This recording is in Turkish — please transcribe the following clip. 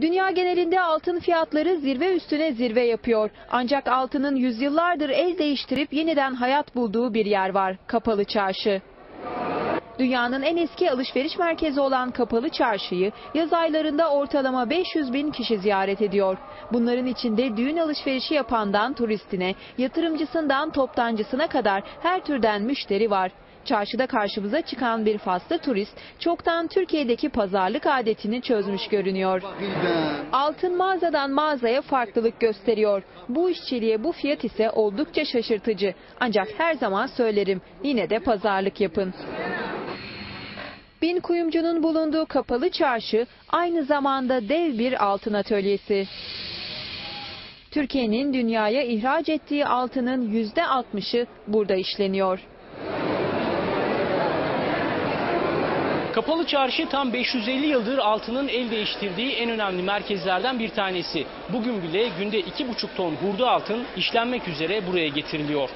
Dünya genelinde altın fiyatları zirve üstüne zirve yapıyor. Ancak altının yüzyıllardır el değiştirip yeniden hayat bulduğu bir yer var. Kapalı Çarşı. Dünyanın en eski alışveriş merkezi olan Kapalı Çarşı'yı yaz aylarında ortalama 500 bin kişi ziyaret ediyor. Bunların içinde düğün alışverişi yapandan turistine, yatırımcısından toptancısına kadar her türden müşteri var. Çarşıda karşımıza çıkan bir faslı turist çoktan Türkiye'deki pazarlık adetini çözmüş görünüyor. Altın mağazadan mağazaya farklılık gösteriyor. Bu işçiliğe bu fiyat ise oldukça şaşırtıcı. Ancak her zaman söylerim yine de pazarlık yapın. Bin kuyumcunun bulunduğu kapalı çarşı aynı zamanda dev bir altın atölyesi. Türkiye'nin dünyaya ihraç ettiği altının %60'ı burada işleniyor. Kapalı Çarşı tam 550 yıldır altının el değiştirdiği en önemli merkezlerden bir tanesi. Bugün bile günde 2,5 ton hurda altın işlenmek üzere buraya getiriliyor.